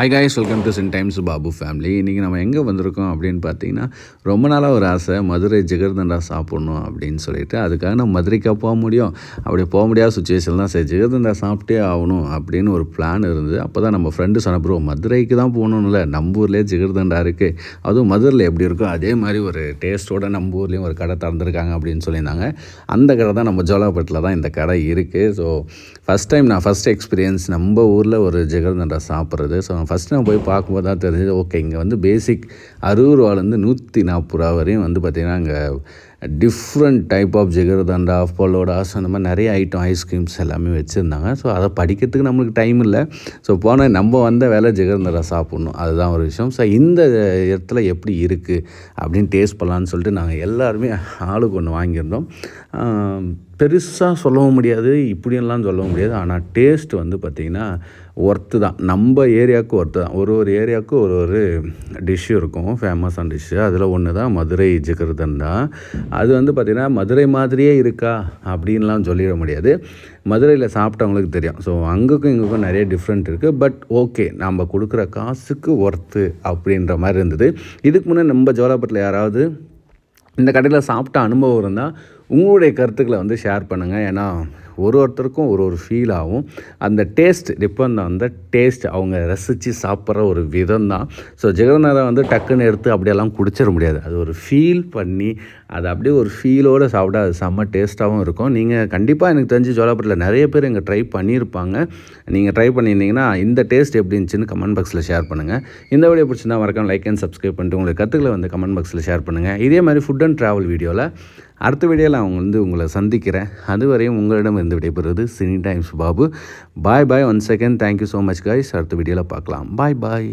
Hi guys welcome to cine times Babu family இன்றைக்கி நம்ம எங்கே வந்திருக்கோம் அப்படின்னு பார்த்தீங்கன்னா ரொம்ப நாளாக ஒரு ஆசை மதுரை ஜிகர்தண்டா சாப்பிட்ணும் அப்படின்னு சொல்லிட்டு அதுக்காக நம்ம மதுரைக்காக போக முடியும். அப்படி போக முடியாத சுச்சுவேஷன் தான் சரி ஜிகர்தண்டா சாப்பிட்டே ஆகணும் அப்படின்னு ஒரு பிளான் இருந்தது. அப்போ தான் நம்ம ஃப்ரெண்டு சொன்ன ப்ரோ மதுரைக்கு தான் போகணும்ல நம்ம ஊர்லேயே ஜிகர்தண்டா இருக்குது அதுவும் மதுரையில் எப்படி இருக்கோ அதே மாதிரி ஒரு டேஸ்ட்டோட நம்ம ஊர்லேயும் ஒரு கடை திறந்துருக்காங்க அப்படின்னு சொல்லியிருந்தாங்க. அந்த கடை தான் நம்ம ஜோலாபட்டில் தான் இந்த கடை இருக்குது ஸோ ஃபஸ்ட் டைம் நான் ஃபஸ்ட் எக்ஸ்பீரியன்ஸ் நம்ம ஊரில் ஒரு ஜிகர்தண்டா சாப்பிட்றது. ஸோ ஃபஸ்ட் நான் போய் பார்க்கும்போது தான் தெரிஞ்சது ஓகே இங்கே வந்து பேசிக் அறுபது ரூபாலேருந்து நூற்றி நாற்பது ரூபா வரையும் வந்து பார்த்திங்கன்னா அங்கே different type of jigarthanda faloodas அந்த மாதிரி நிறைய ஐட்டம் ஐஸ்கிரீம்ஸ் எல்லாமே வச்சுருந்தாங்க. ஸோ அதை படிக்கிறதுக்கு நம்மளுக்கு டைம் இல்லை. ஸோ போனால் நம்ம வந்த வேலை ஜிகர்தண்டா சாப்பிட்ணும். அதுதான் ஒரு விஷயம். ஸோ இந்த இடத்துல எப்படி இருக்குது அப்படின்னு டேஸ்ட் பண்ணலான்னு சொல்லிட்டு நாங்கள் எல்லாருமே ஆளுக்கு ஒன்று வாங்கியிருந்தோம். பெருசாக சொல்லவும் முடியாது இப்படியெல்லாம் சொல்லவும் முடியாது. ஆனால் டேஸ்ட் வந்து பார்த்திங்கன்னா ஒர்த்து தான். நம்ம ஏரியாவுக்கு ஒர்த்து தான். ஒரு ஒரு ஏரியாவுக்கு ஒரு ஒரு டிஷ்ஷு இருக்கும். ஃபேமஸான டிஷ்ஷு அதில் ஒன்று தான் மதுரை ஜிகர்தண்டா. அது வந்து பார்த்திங்கன்னா மதுரை மாதிரியே இருக்கா? அப்படின்லாம் சொல்லிட முடியாது. மதுரையில் சாப்பிட்டவங்களுக்கு தெரியும். ஸோ அங்குக்கும் இங்குக்கும் நிறைய டிஃப்ரெண்ட் இருக்குது பட் ஓகே நம்ம கொடுக்குற காசுக்கு ஒர்த்து அப்படின்ற மாதிரி இருந்தது. இதுக்கு முன்னே நம்ம ஜோலாபட்டில் யாராவது இந்த கடையில் சாப்பிட்ட அனுபவம் இருந்தால் உங்களுடைய கருத்துக்களை வந்து ஷேர் பண்ணுங்கள் ஏன்னா ஒரு ஒருத்தருக்கும் ஒரு ஒரு ஃபீல் ஆகும். அந்த டேஸ்ட் டிபெண்ட் அந்த டேஸ்ட் அவங்க ரசித்து சாப்பிட்ற ஒரு விதம் தான் ஸோ ஜெகநாதா வந்து டக்குன்னு எடுத்து அப்படியெல்லாம் குடிச்சிட முடியாது. அது ஒரு ஃபீல் பண்ணி அது அப்படியே ஒரு ஃபீலோடு சாப்பிட்டா அது செம்ம டேஸ்ட்டாகவும் இருக்கும். நீங்கள் கண்டிப்பாக எனக்கு தெரிஞ்சு ஜோலாபுரத்தில் நிறைய பேர் இங்கே ட்ரை பண்ணியிருப்பாங்க. நீங்கள் ட்ரை பண்ணியிருந்தீங்கன்னா இந்த டேஸ்ட் எப்படி இருந்துச்சுன்னு கமெண்ட் பாக்ஸில் ஷேர் பண்ணுங்கள் இந்த வீடியோ பிடிச்சிருந்தா மறக்காம லைக் அண்ட் சப்ஸ்கிரைப் பண்ணிட்டு உங்களுக்கு கருத்துக்களை வந்து கமெண்ட் பாக்ஸில் ஷேர் பண்ணுங்கள் இதே மாதிரி ஃபுட் அண்ட் ட்ராவல் வீடியோவில் அடுத்த வீடியோவில் அவங்க வந்து உங்களை சந்திக்கிறேன். அதுவரையும் உங்களிடம் இருந்து விடைபெறுவது cine times Babu. Bye bye one second thank you so much guys அடுத்த வீடியோவில் பார்க்கலாம். பாய் பாய்